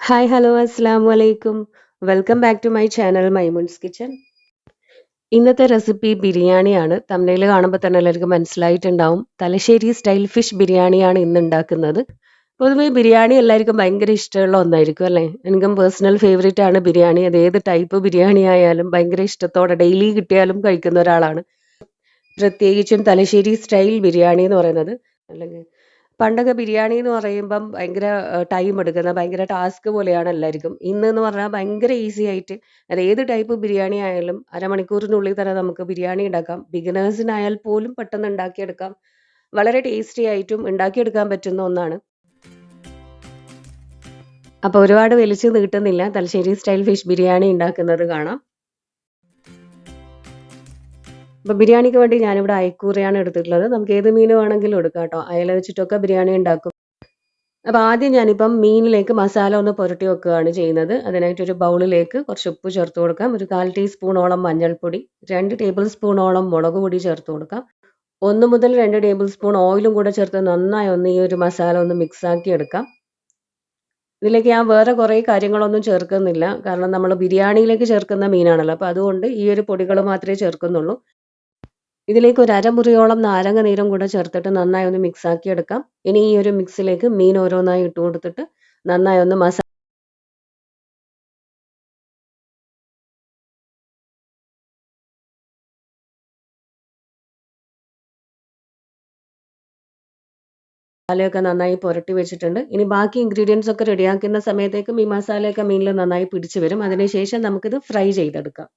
Hi hello അസ്സാം വലൈക്കും welcome back to my channel Maimoon's kitchen ഇന്നത്തെ റെസിപ്പി ബിരിയാണിയാണ്. തമിഴിൽ കാണുമ്പോൾ തന്നെ എല്ലാവർക്കും മനസ്സിലായിട്ടുണ്ടാവും. തലശ്ശേരി സ്റ്റൈൽ ഫിഷ് ബിരിയാണിയാണ് ഇന്ന് ഉണ്ടാക്കുന്നത്. പൊതുവെ ബിരിയാണി എല്ലാവർക്കും ഭയങ്കര ഇഷ്ടമുള്ള ഒന്നായിരിക്കും അല്ലേ? എനിക്കും പേഴ്സണൽ ഫേവറേറ്റ് ആണ് ബിരിയാണി. അത് ഏത് ടൈപ്പ് ബിരിയാണി ആയാലും ഭയങ്കര ഇഷ്ടത്തോടെ ഡെയിലി കിട്ടിയാലും കഴിക്കുന്ന ഒരാളാണ്. പ്രത്യേകിച്ചും തലശ്ശേരി സ്റ്റൈൽ ബിരിയാണി എന്ന് പറയുന്നത്. അല്ലെങ്കിൽ പണ്ടൊക്കെ ബിരിയാണി എന്ന് പറയുമ്പം ഭയങ്കര ടൈം എടുക്കുന്ന ഭയങ്കര ടാസ്ക് പോലെയാണ് എല്ലാവർക്കും ഇന്ന് എന്ന് പറഞ്ഞാൽ ഭയങ്കര ഈസി ആയിട്ട് അത് ഏത് ടൈപ്പ് ബിരിയാണി ആയാലും അരമണിക്കൂറിനുള്ളിൽ തന്നെ നമുക്ക് ബിരിയാണി ഉണ്ടാക്കാം. ബിഗിനേഴ്സിനായാൽ പോലും പെട്ടെന്ന് ഉണ്ടാക്കിയെടുക്കാം. വളരെ ടേസ്റ്റി ആയിട്ടും ഉണ്ടാക്കിയെടുക്കാൻ പറ്റുന്ന ഒന്നാണ്. അപ്പോൾ ഒരുപാട് വലിച്ചു നീട്ടുന്നില്ല. തലശ്ശേരി സ്റ്റൈൽ ഫിഷ് ബിരിയാണി ഉണ്ടാക്കുന്നത് കാണാം. അപ്പോൾ ബിരിയാണിക്ക് വേണ്ടി ഞാനിവിടെ അയക്കൂറയാണ് എടുത്തിട്ടുള്ളത്. നമുക്ക് ഏത് മീൻ വേണമെങ്കിലും എടുക്കാം കേട്ടോ. അയല വെച്ചിട്ടൊക്കെ ബിരിയാണി ഉണ്ടാക്കും. അപ്പോൾ ആദ്യം ഞാനിപ്പം മീനിലേക്ക് മസാല ഒന്ന് പുരട്ടി വെക്കുകയാണ് ചെയ്യുന്നത്. അതിനായിട്ട് ഒരു ബൗളിലേക്ക് കുറച്ച് ഉപ്പ് ചേർത്ത് കൊടുക്കാം. ഒരു കാൽ ടീസ്പൂണോളം മഞ്ഞൾപ്പൊടി രണ്ട് ടേബിൾ സ്പൂണോളം മുളക് പൊടി ചേർത്ത് കൊടുക്കാം. ഒന്ന് മുതൽ രണ്ട് ടേബിൾ സ്പൂൺ ഓയിലും കൂടെ ചേർത്ത് നന്നായി ഒന്ന് ഈ ഒരു മസാല ഒന്ന് മിക്സ് ആക്കി എടുക്കാം. ഇതിലേക്ക് ഞാൻ വേറെ കുറേ കാര്യങ്ങളൊന്നും ചേർക്കുന്നില്ല. കാരണം നമ്മൾ ബിരിയാണിയിലേക്ക് ചേർക്കുന്ന മീനാണല്ലോ. അപ്പോൾ അതുകൊണ്ട് ഈ ഒരു പൊടികൾ മാത്രമേ ചേർക്കുന്നുള്ളൂ. ഇതിലേക്ക് ഒരു അരമുറിയോളം നാരങ്ങ നീരും കൂടെ ചേർത്തിട്ട് നന്നായി ഒന്ന് മിക്സ് ആക്കി എടുക്കാം ഇനി ഈ ഒരു മിക്സിലേക്ക് മീൻ ഓരോന്നായി ഇട്ട് കൊടുത്തിട്ട് നന്നായി ഒന്ന് മസാല മസാലയൊക്കെ നന്നായി പുരട്ടി വെച്ചിട്ടുണ്ട്. ഇനി ബാക്കി ഇൻഗ്രീഡിയൻസ് ഒക്കെ റെഡിയാക്കുന്ന സമയത്തേക്കും ഈ മസാലയൊക്കെ മീനിൽ നന്നായി പിടിച്ചു വരും. അതിനുശേഷം നമുക്കിത് ഫ്രൈ ചെയ്തെടുക്കാം.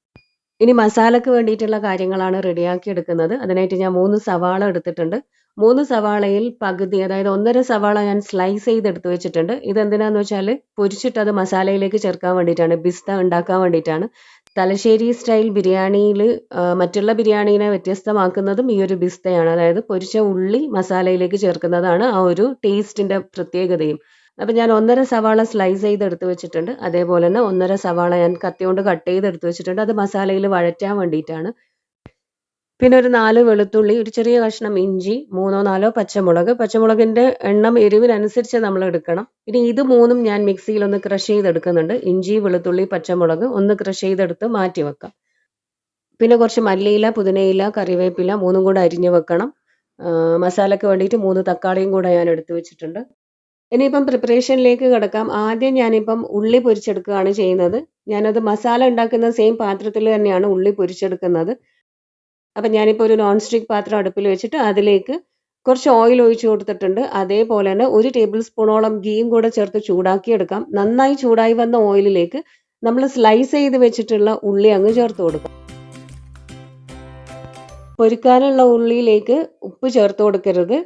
ഇനി മസാലക്ക് വേണ്ടിയിട്ടുള്ള കാര്യങ്ങളാണ് റെഡിയാക്കി എടുക്കുന്നത്. അതിനായിട്ട് ഞാൻ മൂന്ന് സവാള എടുത്തിട്ടുണ്ട്. മൂന്ന് സവാളയിൽ പകുതി അതായത് ഒന്നര സവാള ഞാൻ സ്ലൈസ് ചെയ്ത് എടുത്തു വെച്ചിട്ടുണ്ട്. ഇതെന്തിനാന്ന് വെച്ചാൽ പൊരിച്ചിട്ട് അത് മസാലയിലേക്ക് ചേർക്കാൻ വേണ്ടിയിട്ടാണ് ബിസ്ത ഉണ്ടാക്കാൻ വേണ്ടിയിട്ടാണ്. തലശ്ശേരി സ്റ്റൈൽ ബിരിയാണിയിൽ മറ്റുള്ള ബിരിയാണീനെ വ്യത്യസ്തമാക്കുന്നതും ഈ ഒരു ബിസ്തയാണ്. അതായത് പൊരിച്ച ഉള്ളി മസാലയിലേക്ക് ചേർക്കുന്നതാണ് ആ ഒരു ടേസ്റ്റിന്റെ പ്രത്യേകതയും. അപ്പം ഞാൻ ഒന്നര സവാള സ്ലൈസ് ചെയ്ത് എടുത്ത് വെച്ചിട്ടുണ്ട്. അതേപോലെ തന്നെ ഒന്നര സവാള ഞാൻ കത്തിയോണ്ട് കട്ട് ചെയ്ത് എടുത്ത് വെച്ചിട്ടുണ്ട്. അത് മസാലയിൽ വഴറ്റാൻ വേണ്ടിയിട്ടാണ്. പിന്നെ ഒരു നാല് വെളുത്തുള്ളി ഒരു ചെറിയ കഷ്ണം ഇഞ്ചി മൂന്നോ നാലോ പച്ചമുളക്. പച്ചമുളകിന്റെ എണ്ണം എരിവിനനുസരിച്ച് നമ്മൾ എടുക്കണം. ഇനി ഇത് മൂന്നും ഞാൻ മിക്സിയിൽ ഒന്ന് ക്രഷ് ചെയ്തെടുക്കുന്നുണ്ട്. ഇഞ്ചി വെളുത്തുള്ളി പച്ചമുളക് ഒന്ന് ക്രഷ് ചെയ്തെടുത്ത് മാറ്റി വെക്കാം. പിന്നെ കുറച്ച് മല്ലിയില പുതിനയില കറിവേപ്പില മൂന്നും കൂടെ അരിഞ്ഞ് വെക്കണം. മസാലയ്ക്ക് വേണ്ടിയിട്ട് മൂന്ന് തക്കാളിയും കൂടെ ഞാൻ എടുത്തു വെച്ചിട്ടുണ്ട്. ഇനിയിപ്പം പ്രിപ്പറേഷനിലേക്ക് കിടക്കാം. ആദ്യം ഞാനിപ്പം ഉള്ളി പൊരിച്ചെടുക്കുകയാണ് ചെയ്യുന്നത്. ഞാനത് മസാല ഉണ്ടാക്കുന്ന സെയിം പാത്രത്തിൽ തന്നെയാണ് ഉള്ളി പൊരിച്ചെടുക്കുന്നത്. അപ്പം ഞാനിപ്പോൾ ഒരു നോൺ സ്റ്റിക്ക് പാത്രം അടുപ്പിൽ വെച്ചിട്ട് അതിലേക്ക് കുറച്ച് ഓയിൽ ഒഴിച്ചു കൊടുത്തിട്ടുണ്ട്. അതേപോലെ തന്നെ ഒരു ടേബിൾ സ്പൂണോളം ഗീയും കൂടെ ചേർത്ത് ചൂടാക്കിയെടുക്കാം. നന്നായി ചൂടായി വന്ന ഓയിലിലേക്ക് നമ്മൾ സ്ലൈസ് ചെയ്ത് വെച്ചിട്ടുള്ള ഉള്ളി അങ്ങ് ചേർത്ത് കൊടുക്കാം. പൊരിക്കാനുള്ള ഉള്ളിയിലേക്ക് ഉപ്പ് ചേർത്ത് കൊടുക്കരുത്.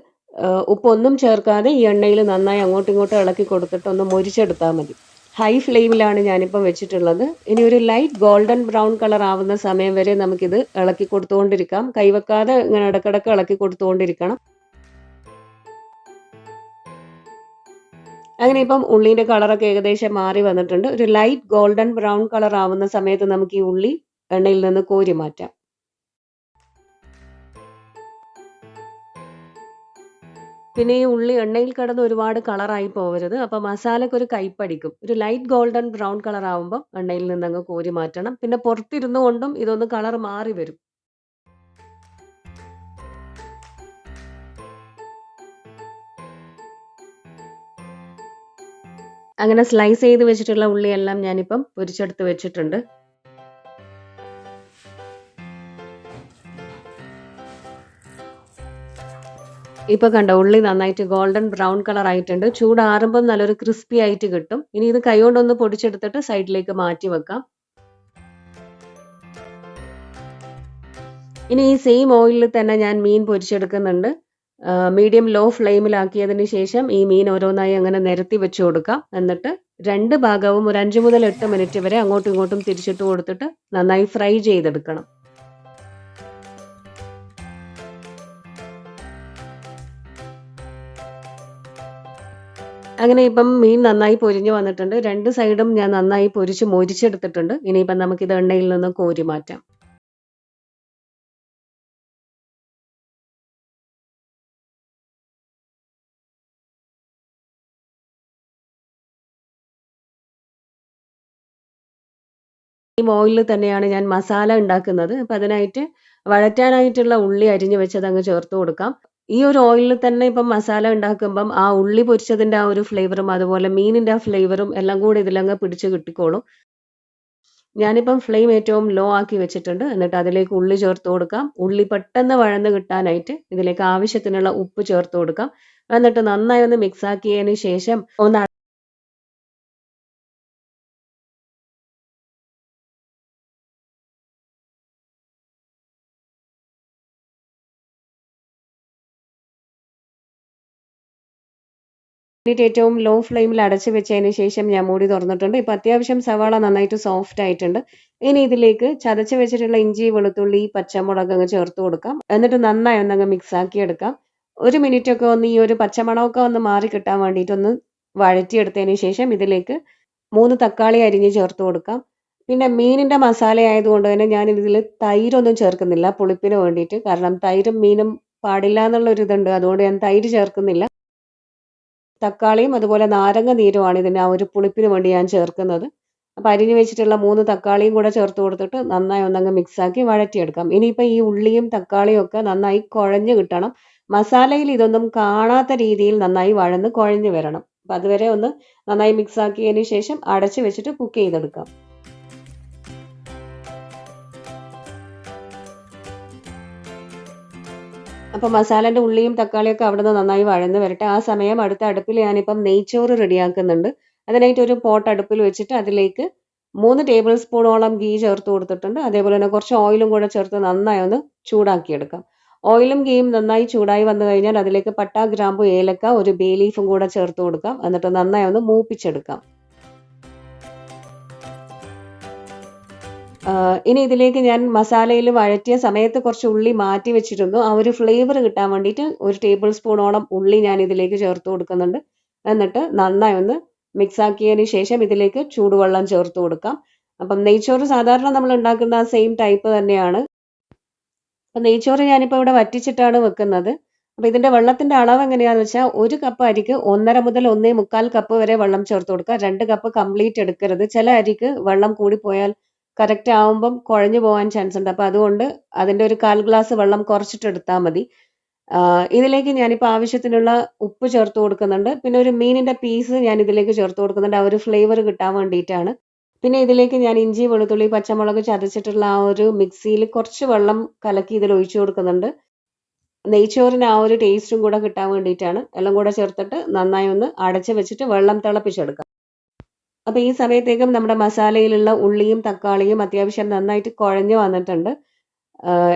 ഉപ്പൊന്നും ചേർക്കാതെ ഈ എണ്ണയിൽ നന്നായി അങ്ങോട്ടും ഇങ്ങോട്ടും ഇളക്കി കൊടുത്തിട്ട് ഒന്ന് മുരിച്ചെടുത്താൽ മതി. ഹൈ ഫ്ലെയിമിലാണ് ഞാനിപ്പം വെച്ചിട്ടുള്ളത്. ഇനി ഒരു ലൈറ്റ് ഗോൾഡൻ ബ്രൗൺ കളർ ആവുന്ന സമയം വരെ നമുക്കിത് ഇളക്കി കൊടുത്തുകൊണ്ടിരിക്കാം കൈവെക്കാതെ ഇങ്ങനെ ഇടക്കിടക്ക് ഇളക്കി കൊടുത്തുകൊണ്ടിരിക്കണം അങ്ങനെ ഇപ്പം ഉള്ളിന്റെ കളറൊക്കെ ഏകദേശം മാറി വന്നിട്ടുണ്ട്. ഒരു ലൈറ്റ് ഗോൾഡൻ ബ്രൗൺ കളർ ആവുന്ന സമയത്ത് നമുക്ക് ഈ ഉള്ളി എണ്ണയിൽ നിന്ന് കോരി മാറ്റാം. പിന്നെ ഈ ഉള്ളി എണ്ണയിൽ കിടന്ന് ഒരുപാട് കളറായി പോകരുത് അപ്പോൾ മസാലയ്ക്ക് ഒരു കൈപ്പടിക്കും. ഒരു ലൈറ്റ് ഗോൾഡൻ ബ്രൗൺ കളർ ആവുമ്പോൾ എണ്ണയിൽ നിന്ന് അങ്ങ് കോരി മാറ്റണം. പിന്നെ പുറത്തിരുന്നു കൊണ്ടും ഇതൊന്ന് കളർ മാറി വരും. അങ്ങനെ സ്ലൈസ് ചെയ്ത് വെച്ചിട്ടുള്ള ഉള്ളിയെല്ലാം ഞാനിപ്പം പൊരിച്ചെടുത്ത് വെച്ചിട്ടുണ്ട്. ഇപ്പോൾ കണ്ട ഉള്ളി നന്നായിട്ട് ഗോൾഡൻ ബ്രൗൺ കളർ ആയിട്ടുണ്ട്. ചൂടാറുമ്പോൾ നല്ലൊരു ക്രിസ്പി ആയിട്ട് കിട്ടും. ഇനി ഇത് കൈകൊണ്ടൊന്ന് പൊടിച്ചെടുത്തിട്ട് സൈഡിലേക്ക് മാറ്റി വെക്കാം. ഇനി ഈ സെയിം ഓയിലിൽ തന്നെ ഞാൻ മീൻ പൊരിച്ചെടുക്കുന്നുണ്ട്. മീഡിയം ലോ ഫ്ലെയിമിലാക്കിയതിന് ശേഷം ഈ മീൻ ഓരോന്നായി അങ്ങനെ നിരത്തി വെച്ച് കൊടുക്കാം. എന്നിട്ട് രണ്ട് ഭാഗവും ഒരു അഞ്ച് മുതൽ എട്ട് മിനിറ്റ് വരെ അങ്ങോട്ടും ഇങ്ങോട്ടും തിരിച്ചിട്ട് കൊടുത്തിട്ട് നന്നായി ഫ്രൈ ചെയ്തെടുക്കണം. അങ്ങനെ ഇപ്പം മീൻ നന്നായി പൊരിഞ്ഞു വന്നിട്ടുണ്ട്. രണ്ട് സൈഡും ഞാൻ നന്നായി പൊരിച്ച് മൊരിച്ചെടുത്തിട്ടുണ്ട്. ഇനിയിപ്പം നമുക്കിത് എണ്ണയിൽ നിന്നും കോരി മാറ്റാം. ഈ ഓയിലിൽ തന്നെയാണ് ഞാൻ മസാല ഉണ്ടാക്കുന്നത്. അപ്പൊ അതിനായിട്ട് വഴറ്റാനായിട്ടുള്ള ഉള്ളി അരിഞ്ഞു വെച്ചത് അങ്ങ് ചേർത്ത് കൊടുക്കാം. ഈ ഒരു ഓയിലിൽ തന്നെ ഇപ്പം മസാല ഉണ്ടാക്കുമ്പം ആ ഉള്ളി പൊരിച്ചതിന്റെ ആ ഒരു ഫ്ലേവറും അതുപോലെ മീനിന്റെ ആ ഫ്ലേവറും എല്ലാം കൂടി ഇതിലങ്ങ് പിടിച്ച് കിട്ടിക്കോളും. ഞാനിപ്പം ഫ്ലെയിം ഏറ്റവും ലോ ആക്കി വെച്ചിട്ടുണ്ട്. എന്നിട്ട് അതിലേക്ക് ഉള്ളി ചേർത്ത് കൊടുക്കാം. ഉള്ളി പെട്ടെന്ന് വഴന്ന് കിട്ടാനായിട്ട് ഇതിലേക്ക് ആവശ്യത്തിനുള്ള ഉപ്പ് ചേർത്ത് കൊടുക്കാം. എന്നിട്ട് നന്നായി ഒന്ന് മിക്സ് ആക്കിയതിന് ശേഷം ഒന്ന് വേണ്ടിയിട്ട് ഏറ്റവും ലോ ഫ്ലെയിമിൽ അടച്ച് വെച്ചതിന് ശേഷം ഞാൻ മൂടി തുറന്നിട്ടുണ്ട്. ഇപ്പൊ അത്യാവശ്യം സവാള നന്നായിട്ട് സോഫ്റ്റ് ആയിട്ടുണ്ട്. ഇനി ഇതിലേക്ക് ചതച്ച് വെച്ചിട്ടുള്ള ഇഞ്ചി വെളുത്തുള്ളി പച്ചമുളക് അങ്ങ് ചേർത്ത് കൊടുക്കാം. എന്നിട്ട് നന്നായി ഒന്നങ്ങ് മിക്സ് ആക്കി എടുക്കാം. ഒരു മിനിറ്റ് ഒക്കെ ഒന്ന് ഈ ഒരു പച്ചമണമൊക്കെ ഒന്ന് മാറി കിട്ടാൻ വേണ്ടിയിട്ട് ഒന്ന് വഴറ്റിയെടുത്തതിന് ശേഷം ഇതിലേക്ക് മൂന്ന് തക്കാളി അരിഞ്ഞ് ചേർത്ത് കൊടുക്കാം. പിന്നെ മീനിന്റെ മസാല ആയതുകൊണ്ട് തന്നെ ഞാൻ ഇതിൽ തൈരൊന്നും ചേർക്കുന്നില്ല പുളിപ്പിന് വേണ്ടിയിട്ട്. കാരണം തൈരും മീനും പാടില്ല എന്നുള്ളൊരു ഇതുണ്ട്. അതുകൊണ്ട് ഞാൻ തൈര് ചേർക്കുന്നില്ല. തക്കാളിയും അതുപോലെ നാരങ്ങ നീരുമാണ് ഇതിന് ആ ഒരു പുളിപ്പിന് വേണ്ടി ഞാൻ ചേർക്കുന്നത്. അപ്പോൾ അരിഞ്ഞു വെച്ചിട്ടുള്ള മൂന്ന് തക്കാളിയും കൂടെ ചേർത്ത് കൊടുത്തിട്ട് നന്നായി ഒന്നങ്ങ് മിക്സാക്കി വഴറ്റിയെടുക്കാം. ഇനിയിപ്പോൾ ഈ ഉള്ളിയും തക്കാളിയും ഒക്കെ നന്നായി കുഴഞ്ഞു കിട്ടണം. മസാലയിൽ ഇതൊന്നും കാണാത്ത രീതിയിൽ നന്നായി വഴന്ന് കുഴഞ്ഞു വരണം. അപ്പം അതുവരെ ഒന്ന് നന്നായി മിക്സാക്കിയതിന് ശേഷം അടച്ച് വെച്ചിട്ട് കുക്ക് ചെയ്തെടുക്കാം. അപ്പോൾ മസാലേന്റെ ഉള്ളിയും തക്കാളിയൊക്കെ അവിടെ നിന്ന് നന്നായി വഴന്ന് വരട്ടെ. ആ സമയം അടുത്ത അടുപ്പിൽ ഞാനിപ്പം നെയ്ച്ചോറ് റെഡിയാക്കുന്നുണ്ട്. അതിനായിട്ട് ഒരു പോട്ട് അടുപ്പിൽ വെച്ചിട്ട് അതിലേക്ക് മൂന്ന് ടേബിൾ സ്പൂണോളം ഗീ ചേർത്ത് കൊടുത്തിട്ടുണ്ട്. അതേപോലെ തന്നെ കുറച്ച് ഓയിലും കൂടെ ചേർത്ത് നന്നായി ഒന്ന് ചൂടാക്കിയെടുക്കാം. ഓയിലും ഗീയും നന്നായി ചൂടായി വന്നു കഴിഞ്ഞാൽ അതിലേക്ക് പട്ട ഗ്രാമ്പു ഏലക്ക ഒരു ബേ ലീഫും കൂടെ ചേർത്ത് കൊടുക്കാം. എന്നിട്ട് നന്നായി ഒന്ന് മൂപ്പിച്ചെടുക്കാം. ഇനി ഇതിലേക്ക് ഞാൻ മസാലയിൽ വഴറ്റിയ സമയത്ത് കുറച്ച് ഉള്ളി മാറ്റി വെച്ചിരുന്നു. ആ ഒരു ഫ്ലേവർ കിട്ടാൻ വേണ്ടിയിട്ട് ഒരു ടേബിൾ സ്പൂണോളം ഉള്ളി ഞാൻ ഇതിലേക്ക് ചേർത്ത് കൊടുക്കുന്നുണ്ട്. എന്നിട്ട് നന്നായി ഒന്ന് മിക്സ് ആക്കിയതിന് ശേഷം ഇതിലേക്ക് ചൂടുവെള്ളം ചേർത്ത് കൊടുക്കാം. അപ്പം നെയ്ച്ചോറ് സാധാരണ നമ്മൾ ഉണ്ടാക്കുന്ന ആ സെയിം ടൈപ്പ് തന്നെയാണ്. അപ്പം നെയ്ച്ചോറ് ഞാനിപ്പോൾ ഇവിടെ വറ്റിച്ചിട്ടാണ് വെക്കുന്നത്. അപ്പോൾ ഇതിന്റെ വെള്ളത്തിന്റെ അളവ് എങ്ങനെയാണെന്ന് വെച്ചാൽ ഒരു കപ്പ് അരിക്ക് ഒന്നര മുതൽ ഒന്നേ മുക്കാൽ കപ്പ് വരെ വെള്ളം ചേർത്ത് കൊടുക്കുക. രണ്ട് കപ്പ് കംപ്ലീറ്റ് എടുക്കരുത്. ചില അരിക്ക് വെള്ളം കൂടിപ്പോയാൽ കറക്റ്റ് ആവുമ്പം കുഴഞ്ഞു പോകാൻ ചാൻസ് ഉണ്ട്. അപ്പോൾ അതുകൊണ്ട് അതിന്റെ ഒരു കാൽ ഗ്ലാസ് വെള്ളം കുറച്ചിട്ട് എടുത്താൽ മതി. ഇതിലേക്ക് ഞാനിപ്പോൾ ആവശ്യത്തിനുള്ള ഉപ്പ് ചേർത്ത് കൊടുക്കുന്നുണ്ട്. പിന്നെ ഒരു മീനിന്റെ പീസ് ഞാൻ ഇതിലേക്ക് ചേർത്ത് കൊടുക്കുന്നുണ്ട്. ആ ഒരു ഫ്ലേവർ കിട്ടാൻ വേണ്ടിയിട്ടാണ്. പിന്നെ ഇതിലേക്ക് ഞാൻ ഇഞ്ചി വെളുത്തുള്ളി പച്ചമുളക് ചതച്ചിട്ടുള്ള ആ ഒരു മിക്സിയിൽ കുറച്ച് വെള്ളം കലക്കി ഇതിൽ ഒഴിച്ചു കൊടുക്കുന്നുണ്ട്. നെയ്ച്ചോറിന് ആ ഒരു ടേസ്റ്റും കൂടെ കിട്ടാൻ വേണ്ടിയിട്ടാണ്. എല്ലാം കൂടെ ചേർത്തിട്ട് നന്നായി ഒന്ന് അടച്ച് വെച്ചിട്ട് വെള്ളം തിളപ്പിച്ചെടുക്കാം. അപ്പോൾ ഈ സമയത്തേക്കും നമ്മുടെ മസാലയിലുള്ള ഉള്ളിയും തക്കാളിയും അത്യാവശ്യം നന്നായിട്ട് കുഴഞ്ഞു വന്നിട്ടുണ്ട്.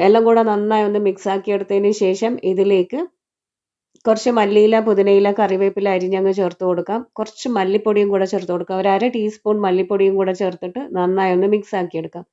എല്ലാം കൂടെ നന്നായി ഒന്ന് മിക്സ് ആക്കി എടുത്തതിന് ശേഷം ഇതിലേക്ക് കുറച്ച് മല്ലിയില പുതിനയില കറിവേപ്പില അരിഞ്ഞങ്ങ് ചേർത്ത് കൊടുക്കാം. കുറച്ച് മല്ലിപ്പൊടിയും കൂടെ ചേർത്ത് കൊടുക്കാം. ഒരു അര ടീസ്പൂൺ മല്ലിപ്പൊടിയും കൂടെ ചേർത്തിട്ട് നന്നായി ഒന്ന് മിക്സ് ആക്കി എടുക്കാം.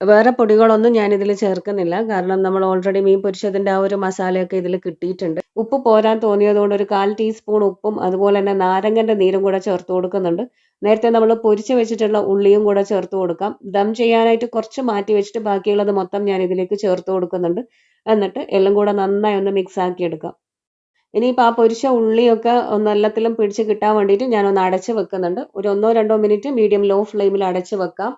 വേറെ പൊടികളൊന്നും ഞാൻ ഇതിൽ ചേർക്കുന്നില്ല. കാരണം നമ്മൾ ഓൾറെഡി മീൻ പൊരിച്ചതിന്റെ ആ ഒരു മസാലയൊക്കെ ഇതിൽ കിട്ടിയിട്ടുണ്ട്. ഉപ്പ് പോരാൻ തോന്നിയതുകൊണ്ട് ഒരു കാൽ ടീസ്പൂൺ ഉപ്പും അതുപോലെ തന്നെ നാരങ്ങന്റെ നീരും കൂടെ ചേർത്ത് കൊടുക്കുന്നുണ്ട്. നേരത്തെ നമ്മൾ പൊരിച്ച് വെച്ചിട്ടുള്ള ഉള്ളിയും കൂടെ ചേർത്ത് കൊടുക്കാം. ദം ചെയ്യാനായിട്ട് കുറച്ച് മാറ്റി വെച്ചിട്ട് ബാക്കിയുള്ളത് മൊത്തം ഞാൻ ഇതിലേക്ക് ചേർത്ത് കൊടുക്കുന്നുണ്ട്. എന്നിട്ട് എല്ലാം കൂടെ നന്നായി ഒന്ന് മിക്സ് ആക്കി എടുക്കാം. ഇനിയിപ്പോൾ ആ പൊരിച്ച ഉള്ളിയൊക്കെ ഒന്ന് എല്ലാത്തിലും പിടിച്ച് കിട്ടാൻ വേണ്ടിയിട്ട് ഞാനൊന്ന് അടച്ച് വെക്കുന്നുണ്ട്. ഒരു ഒന്നോ രണ്ടോ മിനിറ്റ് മീഡിയം ലോ ഫ്ലെയിമിൽ അടച്ച് വെക്കാം.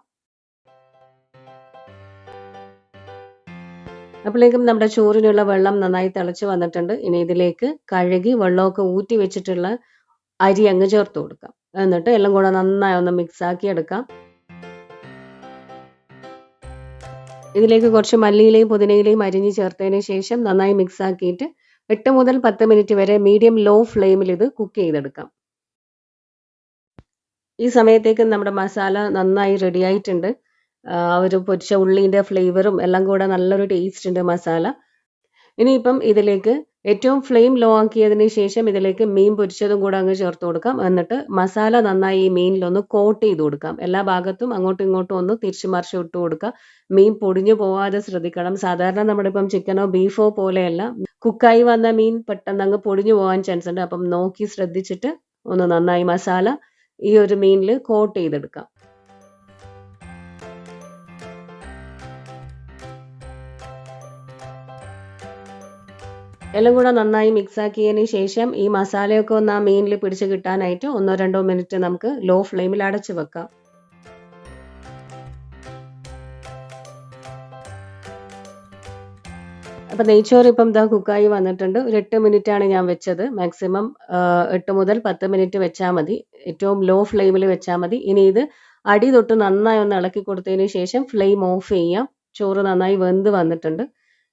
അപ്പോഴേക്കും നമ്മുടെ ചോറിനുള്ള വെള്ളം നന്നായി തിളച്ച് വന്നിട്ടുണ്ട്. ഇനി ഇതിലേക്ക് കഴുകി വെള്ളമൊക്കെ ഊറ്റി വെച്ചിട്ടുള്ള അരി അങ്ങ് ചേർത്ത് കൊടുക്കാം. എന്നിട്ട് എല്ലാം കൂടെ നന്നായി ഒന്ന് മിക്സ് ആക്കി എടുക്കാം. ഇതിലേക്ക് കുറച്ച് മല്ലിയിലയും പുതിനയിലയും അരിഞ്ഞ് ചേർത്തതിന് ശേഷം നന്നായി മിക്സ് ആക്കിയിട്ട് എട്ട് മുതൽ പത്ത് മിനിറ്റ് വരെ മീഡിയം ലോ ഫ്ലെയിമിൽ ഇത് കുക്ക് ചെയ്തെടുക്കാം. ഈ സമയത്തേക്ക് നമ്മുടെ മസാല നന്നായി റെഡി ആയിട്ടുണ്ട്. ആ ഒരു പൊരിച്ച ഉള്ളീന്റെ ഫ്ലേവറും എല്ലാം കൂടെ നല്ലൊരു ടേസ്റ്റ് ഉണ്ട് മസാല. ഇനിയിപ്പം ഇതിലേക്ക് ഏറ്റവും ഫ്ലെയിം ലോ ആക്കിയതിന് ശേഷം ഇതിലേക്ക് മീൻ പൊരിച്ചതും കൂടെ അങ്ങ് ചേർത്ത് കൊടുക്കാം. എന്നിട്ട് മസാല നന്നായി ഈ മീനിലൊന്ന് കോട്ട് ചെയ്ത് കൊടുക്കാം. എല്ലാ ഭാഗത്തും അങ്ങോട്ടും ഇങ്ങോട്ടും ഒന്ന് തിരിച്ചു മറിച്ച് ഇട്ട് കൊടുക്കുക മീൻ പൊടിഞ്ഞു പോവാതെ ശ്രദ്ധിക്കണം. സാധാരണ നമ്മുടെ ഇപ്പം ചിക്കനോ ബീഫോ പോലെയല്ല. കുക്കായി വന്ന മീൻ പെട്ടെന്ന് അങ്ങ് പൊടിഞ്ഞു പോകാൻ ചാൻസ് ഉണ്ട്. അപ്പം നോക്കി ശ്രദ്ധിച്ചിട്ട് ഒന്ന് നന്നായി മസാല ഈ ഒരു മീനിൽ കോട്ട് ചെയ്തെടുക്കാം. എല്ലാം കൂടെ നന്നായി മിക്സ് ആക്കിയതിന് ശേഷം ഈ മസാലയൊക്കെ ഒന്ന് ആ മീനിൽ പിടിച്ച് കിട്ടാനായിട്ട് ഒന്നോ രണ്ടോ മിനിറ്റ് നമുക്ക് ലോ ഫ്ലെയിമിൽ അടച്ചു വെക്കാം. അപ്പം നെയ്ച്ചോറ് ഇപ്പം ഇതാ കുക്കായി വന്നിട്ടുണ്ട്. ഒരു എട്ട് മിനിറ്റ് ആണ് ഞാൻ വെച്ചത്. മാക്സിമം എട്ട് മുതൽ പത്ത് മിനിറ്റ് വെച്ചാൽ മതി. ഏറ്റവും ലോ ഫ്ലെയിമിൽ വെച്ചാൽ മതി. ഇനി ഇത് അടി തൊട്ട് നന്നായി ഒന്ന് ഇളക്കി കൊടുത്തതിന് ശേഷം ഫ്ലെയിം ഓഫ് ചെയ്യാം. ചോറ് നന്നായി വെന്ത് വന്നിട്ടുണ്ട്.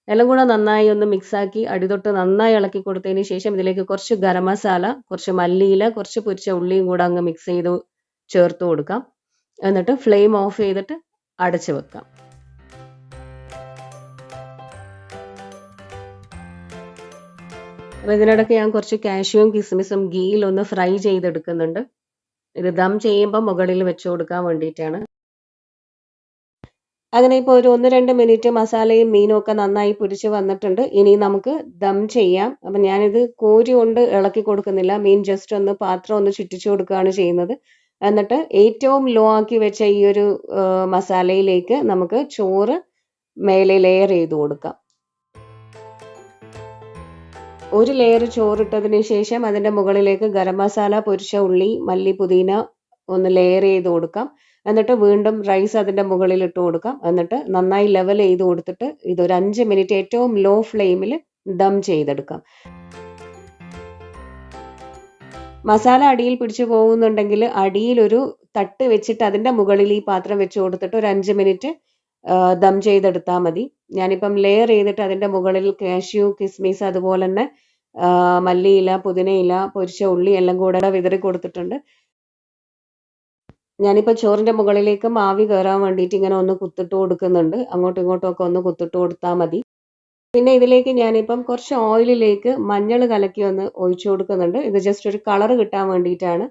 എല്ലാം കൂടെ നന്നായി ഒന്ന് മിക്സാക്കി അടി തൊട്ട് നന്നായി ഇളക്കി കൊടുത്തതിന് ശേഷം ഇതിലേക്ക് കുറച്ച് ഗരം മസാല കുറച്ച് മല്ലിയില കുറച്ച് പൊരിച്ച ഉള്ളിയും കൂടെ അങ്ങ് മിക്സ് ചെയ്ത് ചേർത്ത് കൊടുക്കാം. എന്നിട്ട് ഫ്ലെയിം ഓഫ് ചെയ്തിട്ട് അടച്ചു വെക്കാം. അപ്പോൾ ഇതിനിടയ്ക്ക് ഞാൻ കുറച്ച് കാഷ്യൂവും കിസ്മിസും ഗീയിൽ ഒന്ന് ഫ്രൈ ചെയ്തെടുക്കുന്നുണ്ട്. ഇത് ദം ചെയ്യുമ്പോൾ മുകളിൽ വെച്ച് കൊടുക്കാൻ വേണ്ടിയിട്ടാണ്. അങ്ങനെ ഇപ്പോൾ ഒരു ഒന്ന് രണ്ട് മിനിറ്റ് മസാലയും മീനും ഒക്കെ നന്നായി പിടിച്ച് വന്നിട്ടുണ്ട്. ഇനി നമുക്ക് ദം ചെയ്യാം. അപ്പം ഞാനിത് കോരി കൊണ്ട് ഇളക്കി കൊടുക്കുന്നില്ല. മീൻ ജസ്റ്റ് ഒന്ന് പാത്രം ഒന്ന് ചുറ്റിച്ചു കൊടുക്കുകയാണ് ചെയ്യുന്നത്. എന്നിട്ട് ഏറ്റവും ലോ ആക്കി വെച്ച ഈ ഒരു മസാലയിലേക്ക് നമുക്ക് ചോറ് മേലെ ലെയർ ചെയ്ത് കൊടുക്കാം. ഒരു ലെയർ ചോറിട്ടതിന് ശേഷം അതിന്റെ മുകളിലേക്ക് ഗരം മസാല പൊരിച്ച ഉള്ളി മല്ലി പുതിന ഒന്ന് ലെയർ ചെയ്ത് കൊടുക്കാം. എന്നിട്ട് വീണ്ടും റൈസ് അതിന്റെ മുകളിൽ ഇട്ട് കൊടുക്കാം. എന്നിട്ട് നന്നായി ലെവൽ ചെയ്ത് കൊടുത്തിട്ട് ഇതൊരു അഞ്ച് മിനിറ്റ് ഏറ്റവും ലോ ഫ്ലെയിമിൽ ദം ചെയ്തെടുക്കാം. മസാല അടിയിൽ പിടിച്ചു പോകുന്നുണ്ടെങ്കിൽ അടിയിലൊരു തട്ട് വെച്ചിട്ട് അതിന്റെ മുകളിൽ ഈ പാത്രം വെച്ച് കൊടുത്തിട്ട് ഒരു അഞ്ച് മിനിറ്റ് ദം ചെയ്തെടുത്താൽ മതി. ഞാനിപ്പം ലെയർ ചെയ്തിട്ട് അതിന്റെ മുകളിൽ കാഷ്യൂ കിസ്മിസ് അതുപോലെ തന്നെ മല്ലിയില പുതിനയില പൊരിച്ച ഉള്ളി എല്ലാം കൂടെ വിതറി കൊടുത്തിട്ടുണ്ട്. ഞാനിപ്പോൾ ചോറിന്റെ മുകളിലേക്ക് മാവി കയറാൻ വേണ്ടിയിട്ട് ഇങ്ങനെ ഒന്ന് കുത്തിട്ട് കൊടുക്കുന്നുണ്ട്. അങ്ങോട്ടും ഇങ്ങോട്ടും ഒക്കെ ഒന്ന് കുത്തിട്ട് കൊടുത്താൽ മതി. പിന്നെ ഇതിലേക്ക് ഞാനിപ്പം കുറച്ച് ഓയിലിലേക്ക് മഞ്ഞൾ കലക്കി ഒന്ന് ഒഴിച്ചു കൊടുക്കുന്നുണ്ട്. ഇത് ജസ്റ്റ് ഒരു കളർ കിട്ടാൻ വേണ്ടിയിട്ടാണ്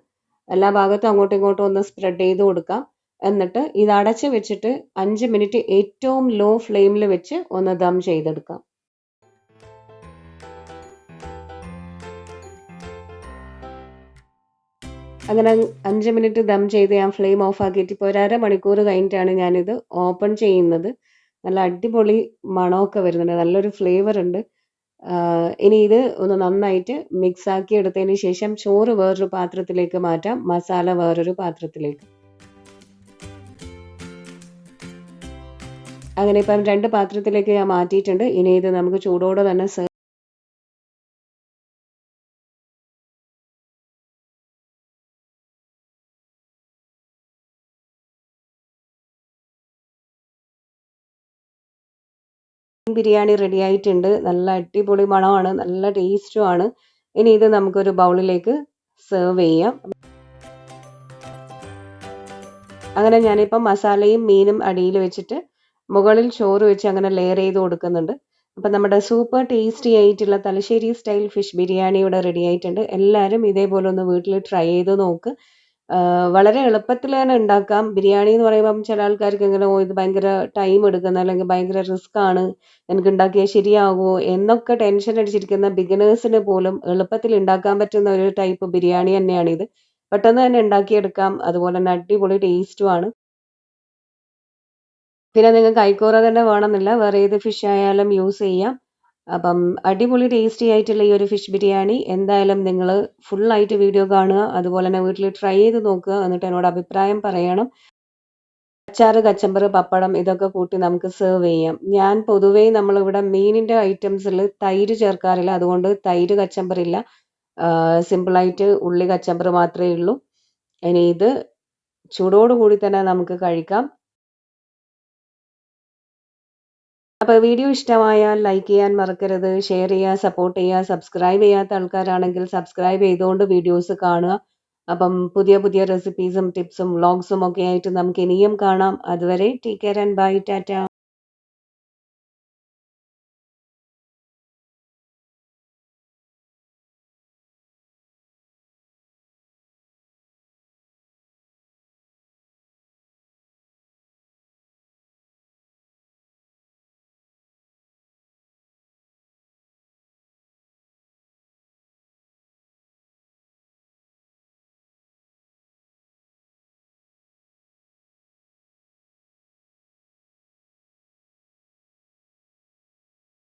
എല്ലാ ഭാഗത്തും അങ്ങോട്ടും ഇങ്ങോട്ടും ഒന്ന് സ്പ്രെഡ് ചെയ്ത് കൊടുക്കാം. എന്നിട്ട് ഇത് അടച്ച് വെച്ചിട്ട് അഞ്ച് മിനിറ്റ് ഏറ്റവും ലോ ഫ്ലെയിമിൽ വെച്ച് ഒന്ന് ദം ചെയ്തെടുക്കാം. അങ്ങനെ അഞ്ച് മിനിറ്റ് ദം ചെയ്ത് ഞാൻ ഫ്ലെയിം ഓഫ് ആക്കിയിട്ട് ഇപ്പോൾ ഒരു അരമണിക്കൂർ കഴിഞ്ഞിട്ടാണ് ഞാനിത് ഓപ്പൺ ചെയ്യുന്നത്. നല്ല അടിപൊളി മണമൊക്കെ വരുന്നുണ്ട്. നല്ലൊരു ഫ്ലേവർ ഉണ്ട്. ഇനി ഇത് ഒന്ന് നന്നായിട്ട് മിക്സ് ആക്കി എടുത്തതിന് ശേഷം ചോറ് വേറൊരു പാത്രത്തിലേക്ക് മാറ്റാം. മസാല വേറൊരു പാത്രത്തിലേക്ക്. അങ്ങനെ ഇപ്പം രണ്ട് പാത്രത്തിലേക്ക് ഞാൻ മാറ്റിയിട്ടുണ്ട്. ഇനി ഇത് നമുക്ക് ചൂടോടെ തന്നെ ബിരിയാണി റെഡി ആയിട്ടുണ്ട്. നല്ല അടിപൊളി മണമാണ്. നല്ല ടേസ്റ്റുമാണ് ഇനി ഇത് നമുക്കൊരു ബൗളിലേക്ക് സെർവ് ചെയ്യാം. അങ്ങനെ ഞാനിപ്പം മസാലയും മീനും അടിയിൽ വെച്ചിട്ട് മുകളിൽ ചോറ് വെച്ച് അങ്ങനെ ലെയർ ചെയ്ത് കൊടുക്കുന്നുണ്ട്. അപ്പം നമ്മുടെ സൂപ്പർ ടേസ്റ്റി ആയിട്ടുള്ള തലശ്ശേരി സ്റ്റൈൽ ഫിഷ് ബിരിയാണി ഇവിടെ റെഡി ആയിട്ടുണ്ട്. എല്ലാവരും ഇതേപോലെ ഒന്ന് വീട്ടിൽ ട്രൈ ചെയ്ത് നോക്ക്. വളരെ എളുപ്പത്തിൽ തന്നെ ഉണ്ടാക്കാം. ബിരിയാണി എന്ന് പറയുമ്പം ചില ആൾക്കാർക്ക് ഇങ്ങനെ ഇത് ഭയങ്കര ടൈം എടുക്കുന്ന അല്ലെങ്കിൽ ഭയങ്കര റിസ്ക് ആണ് എനിക്ക് ഉണ്ടാക്കിയാൽ ശരിയാകുമോ എന്നൊക്കെ ടെൻഷൻ അടിച്ചിരിക്കുന്ന ബിഗിനേഴ്സിന് പോലും എളുപ്പത്തിൽ ഉണ്ടാക്കാൻ പറ്റുന്ന ഒരു ടൈപ്പ് ബിരിയാണി തന്നെയാണ് ഇത് പെട്ടെന്ന് തന്നെ ഉണ്ടാക്കിയെടുക്കാം. അതുപോലെ തന്നെ അടിപൊളി ടേസ്റ്റുമാണ് പിന്നെ നിങ്ങൾക്ക് കൈക്കൂറ തന്നെ വേണമെന്നില്ല. വേറെ ഏത് ഫിഷ് ആയാലും യൂസ് ചെയ്യാം. അപ്പം അടിപൊളി ടേസ്റ്റി ആയിട്ടുള്ള ഈ ഒരു ഫിഷ് ബിരിയാണി. എന്തായാലും നിങ്ങൾ ഫുള്ളായിട്ട് വീഡിയോ കാണുക. അതുപോലെ തന്നെ വീട്ടിൽ ട്രൈ ചെയ്ത് നോക്കുക. എന്നിട്ട് എന്നോട് അഭിപ്രായം പറയണം. അച്ചാറ് കച്ചമ്പർ പപ്പടം ഇതൊക്കെ കൂട്ടി നമുക്ക് സെർവ് ചെയ്യാം. ഞാൻ പൊതുവേ നമ്മളിവിടെ മീനിന്റെ ഐറ്റംസിൽ തൈര് ചേർക്കാറില്ല. അതുകൊണ്ട് തൈര് കച്ചമ്പറില്ല സിമ്പിളായിട്ട് ഉള്ളി കച്ചമ്പർ മാത്രമേ ഉള്ളൂ. ഇനി ഇത് ചൂടോടുകൂടി തന്നെ നമുക്ക് കഴിക്കാം. അപ്പോൾ വീഡിയോ ഇഷ്ടമായാൽ ലൈക്ക് ചെയ്യാൻ മറക്കരുത് ഷെയർ ചെയ്യുക സപ്പോർട്ട് ചെയ്യുക സബ്സ്ക്രൈബ് ചെയ്യാത്ത ആൾക്കാരാണെങ്കിൽ സബ്സ്ക്രൈബ് ചെയ്തുകൊണ്ട് വീഡിയോസ് കാണുക. അപ്പം പുതിയ പുതിയ റെസിപ്പീസും ടിപ്സും വ്ളോഗ്സും ഒക്കെ ആയിട്ട് നമുക്ക് ഇനിയും കാണാം. അതുവരെ take care and bye tata